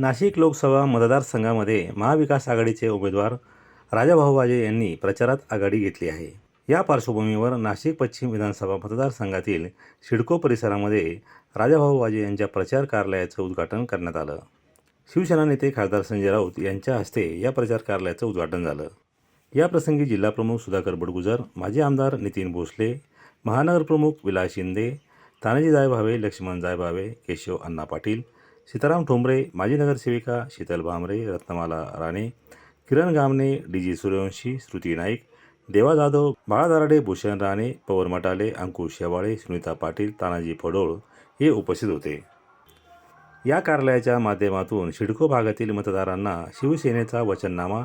नाशिक लोकसभा मतदारसंघामध्ये महाविकास आघाडीचे उमेदवार राजाभाऊ वाजे यांनी प्रचारात आघाडी घेतली आहे. या पार्श्वभूमीवर नाशिक पश्चिम विधानसभा मतदारसंघातील शिडको परिसरामध्ये राजाभाऊ वाजे यांच्या प्रचार कार्यालयाचं उद्घाटन करण्यात आलं. शिवसेना नेते खासदार संजय राऊत यांच्या हस्ते या प्रचार कार्यालयाचं उद्घाटन झालं. या प्रसंगी जिल्हाप्रमुख सुधाकर बडगुजर माजी आमदार नितीन भोसले महानगरप्रमुख विलास शिंदे तानाजी जायभावे लक्ष्मण जायभावे केशव अण्णा पाटील सीताराम ठोंबरे माजी नगरसेविका शीतल भामरे रत्नमाला राणे किरण गामणे डी जी सूर्यवंशी श्रुती नाईक देवा जाधव बाळा दराडे भूषण राणे पवन मटाले अंकुश शेवाळे सुनीता पाटील तानाजी फडोळ हे उपस्थित होते. या कार्यालयाच्या माध्यमातून सिडको भागातील मतदारांना शिवसेनेचा वचननामा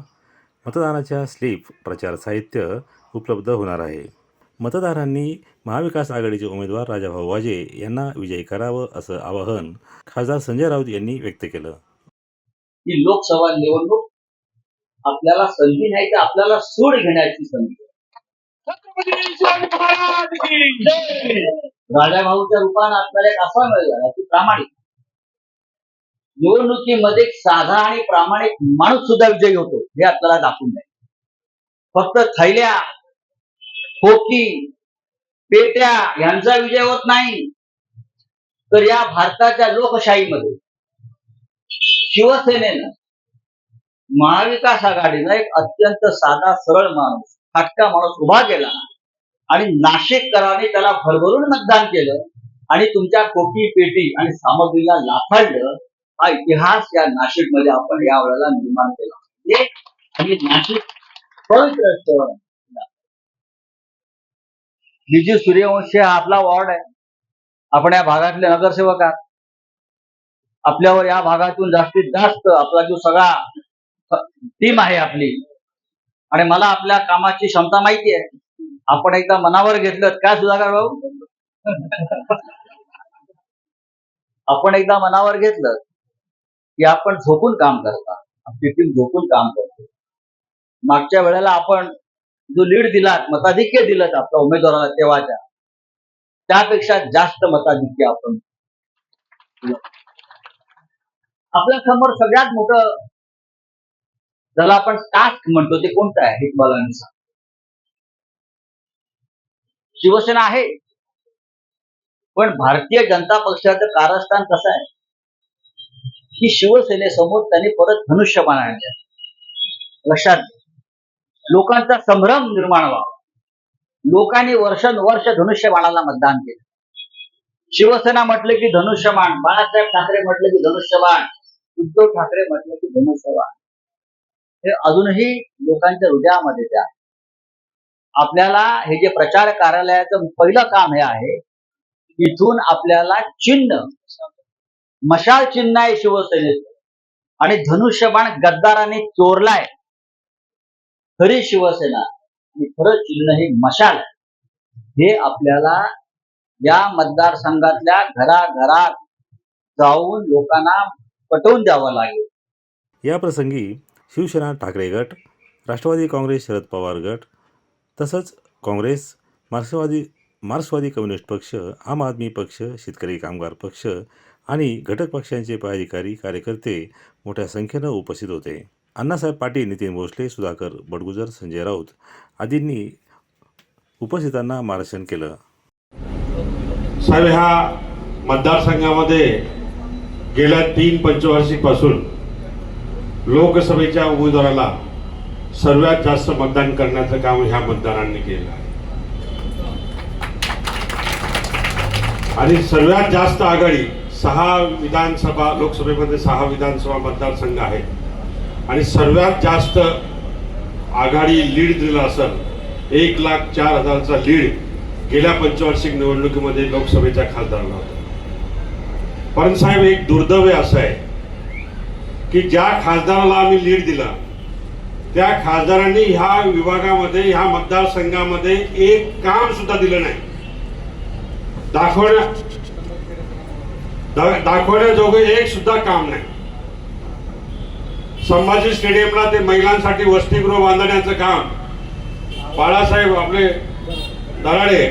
मतदानाच्या स्लिप प्रचार साहित्य उपलब्ध होणार आहे. मतदारांनी महाविकास आघाडीचे उमेदवार राजाभाऊ वाजे यांना विजयी करावं असं आवाहन खासदार संजय राऊत यांनी व्यक्त केलं. की लोकसभा निवडणूक आपल्याला संधी नाही तर आपल्याला सूड घेण्याची संधी. राजाभाऊच्या रूपानं आपल्याला एक असा वेळ की प्रामाणिक. निवडणुकीमध्ये साधा आणि प्रामाणिक माणूस सुद्धा विजयी होतो हे आपल्याला दाखवून द्या फक्त थैल्या हो खोकी पेट्या यांचा विजय होत नाही? तर या भारताच्या लोकशाहीमध्ये शिवसेनेनं महाविकास आघाडीनं एक अत्यंत साधा सरळ माणूस फाटका माणूस उभा केला आणि नाशिककरांनी त्याला भरभरून मतदान केलं आणि तुमच्या कोकी पेटी आणि सामग्रीला लाथाडलं हा इतिहास या नाशिकमध्ये आपण या वेळेला निर्माण केला. आणि नाशिक पवित्र निजी सूर्यवंशी हा आपला वॉर्ड आहे. आपण या भागातले नगरसेवक आहात. आपल्यावर या भागातून जास्तीत जास्त आपला जो सगळा टीम आहे आपली. आणि मला आपल्या कामाची क्षमता माहिती आहे. आपण एकदा मनावर घेतलं काय सुधाकर भाऊ? आपण एकदा मनावर घेतलं की आपण झोपून काम करता. आपली टीम झोपून काम करते. मागच्या वेळेला आपण जो लीड दिलात मताधिक्य दिलं आपल्या उमेदवाराला तेव्हाच्या त्यापेक्षा जास्त मताधिक्य आपण आपल्यासमोर सगळ्यात मोठं ज्याला आपण टास्क म्हणतो ते कोणतं आहे? हे तुम्हाला सांग शिवसेना आहे. पण भारतीय जनता पक्षाचं कारस्थान कसं आहे? की शिवसेनेसमोर त्यांनी परत धनुष्यबाण आणले लक्षात घ्या. लोकांचा संभ्रम निर्माण व्हावा. लोकांनी वर्षानुवर्ष धनुष्यबाणाला मतदान केलं. शिवसेना म्हटलं की धनुष्यबाण बाळासाहेब ठाकरे म्हटलं की धनुष्यबाण उद्धव ठाकरे म्हटलं की धनुष्यबाण. हे अजूनही लोकांच्या हृदयामध्ये त्या आपल्याला हे जे प्रचार कार्यालयाचं पहिलं काम हे आहे इथून आपल्याला चिन्ह मशाल चिन्ह आहे शिवसेनेचं. आणि धनुष्यबाण गद्दाराने चोरलाय. खरी शिवसेना आणि खरं चिन्ह हे मशाल. हे आपल्याला या मतदारसंघातल्या घराघरात जाऊन लोकांना पटवून द्यावं लागेल. या प्रसंगी शिवसेना ठाकरे गट राष्ट्रवादी काँग्रेस शरद पवार गट तसंच काँग्रेस मार्क्सवादी मार्क्सवादी कम्युनिस्ट पक्ष आम आदमी पक्ष शेतकरी कामगार पक्ष आणि घटक पक्षांचे पदाधिकारी कार्यकर्ते मोठ्या संख्येनं उपस्थित होते. अण्णासाहेब पाटील नितीन भोसले सुधाकर बडगुजर संजय राऊत आदींनी उपस्थितांना मार्गदर्शन केलं. साहेब ह्या मतदारसंघामध्ये गेल्या तीन पंचवार्षिकपासून लोकसभेच्या उमेदवाराला सर्वात जास्त मतदान करण्याचं काम ह्या मतदारांनी केलं आहे. आणि सर्वात जास्त आघाडी सहा विधानसभा लोकसभेमध्ये सहा विधानसभा मतदारसंघ आहेत. आणि सर्वात जास्त आघाडी लीड दिला असेल एक लाख चार हजारचा लीड गेल्या पंचवार्षिक निवडणुकीमध्ये लोकसभेच्या खासदारांना होता. पण साहेब एक दुर्दैव असं आहे की ज्या खासदाराला आम्ही लीड दिला त्या खासदारांनी ह्या विभागामध्ये ह्या मतदारसंघामध्ये एक काम सुद्धा दिलं नाही. दाखवण्या दा- दाखवण्याजोगं एक सुद्धा काम नाही. संभाजी स्टेडियमला ते महिलांसाठी वसतिगृह बांधण्याचं काम. बाळासाहेब आपले दराडे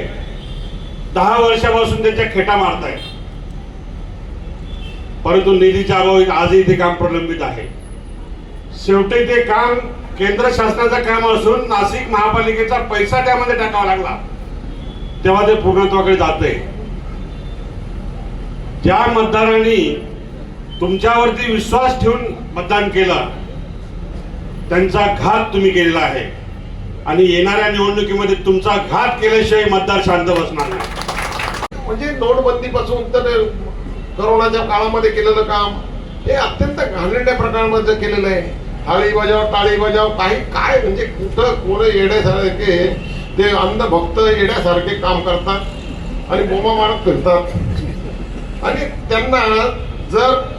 दहा वर्षापासून त्याच्या खेटा मारतायत. परंतु निधीच्या अभावी आजही ते काम प्रलंबित आहे. शेवटी ते काम केंद्र शासनाचं काम असून नाशिक महापालिकेचा पैसा त्यामध्ये टाकावा लागला. तेव्हा ते पूर्णत्वाकडे जाते ज्या मतदारांनी तुमच्यावरती विश्वास ठेवून मतदान केलं त्यांचा घात तुम्ही केलेला आहे. आणि येणाऱ्या निवडणुकीमध्ये तुमचा घात केल्याशिवाय मतदार शांत बसणार नाही. म्हणजे नोटबंदीपासून तर करोनाच्या काळामध्ये केलेलं काम हे अत्यंत घाणेरड्या प्रकारामध्ये केलेलं आहे. थाळी बजाव टाळी बजाव काही काय म्हणजे कुठं कोण येण्यासारखे ते अंधभक्त भक्त काम करतात आणि बोमा मारत फिरतात. आणि त्यांना जर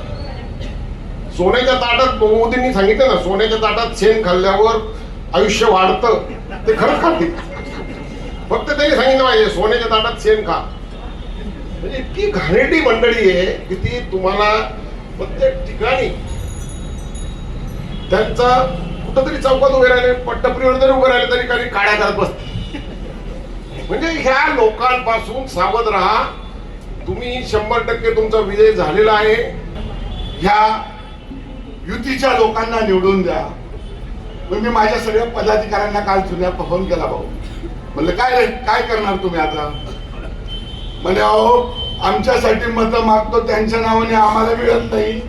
सोन्याच्या ताटात मोदींनी सांगितलं ना सोन्याच्या ताटात शेण खाल्ल्यावर आयुष्य वाढतं ते खरंच खातील. फक्त त्यांनी सांगितलं पाहिजे सोन्याच्या ताटात शेण खा. म्हणजे इतकी घाणेटी मंडळी आहे की ती तुम्हाला प्रत्येक ठिकाणी त्यांचा कुठंतरी चौकात उभे राहिले पट्टपरीवर जरी उभे राहिले तरी काही काड्या करत बसते म्हणजे ह्या लोकांपासून सावध राहा. तुम्ही शंभर टक्के तुमचा विजय झालेला आहे. ह्या युतीच्या लोकांना निवडून द्या. मग मी माझ्या सगळ्या पदाधिकाऱ्यांना काल जुन्या फोन केला भाऊ. म्हणलं काय काय करणार तुम्ही आता? म्हणे अहो आमच्यासाठी मतं मागतो त्यांच्या नावाने आम्हाला मिळत नाही.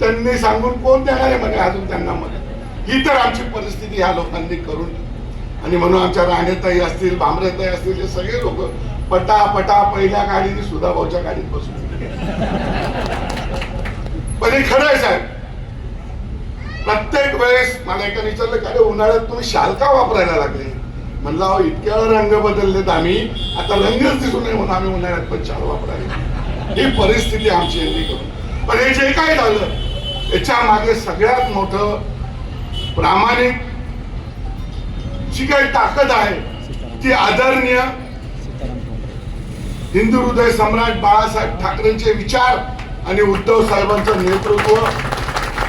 त्यांनी सांगून कोण देणार आहे? म्हणे अजून त्यांना म्हणे ही तर आमची परिस्थिती ह्या लोकांनी करून आणि म्हणून आमच्या राणेताई असतील भांबरेताई असतील हे सगळे लोक पटा पटा पहिल्या गाडीने सुद्धा भाऊच्या गाडीत बसून पण हे खरं आहे साहेब प्रत्येक वेळेस मला एका विचारलं का रे उन्हाळ्यात तुम्ही शाल का वापरायला लागले. म्हणलं अहो इतक्या रंग बदललेत आम्ही आता रंगच दिसू नये म्हणून आम्ही उन्हाळ्यात पण शाल वापरायला ही परिस्थिती आमची यांनी करून पण हे जे काय झालं याच्या मागे सगळ्यात मोठं प्रामाणिक जी काही ताकद आहे ती आदरणीय हिंदू हृदय सम्राट बाळासाहेब ठाकरेंचे विचार आणि उद्धव साहेबांचं नेतृत्व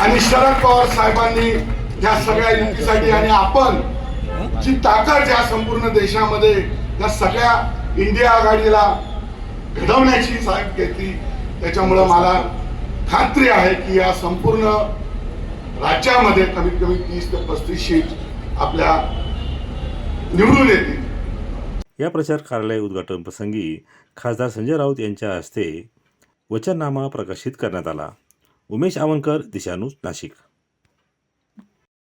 आणि शरद पवार साहेबांनी या सगळ्या युतीसाठी आणि आपण जी ताकद या संपूर्ण देशामध्ये या सगळ्या इंडिया आघाडीला घडवण्याची साहेब घेतली त्याच्यामुळं मला खात्री आहे की या संपूर्ण राज्यामध्ये कमीत कमी तीस ते पस्तीस सीट आपल्या निवडून येतील. या प्रचार कार्यालय उद्घाटन प्रसंगी खासदार संजय राऊत यांच्या हस्ते वचननामा प्रकाशित करण्यात आला. उमेश आवंकर दिशानूज नाशिक.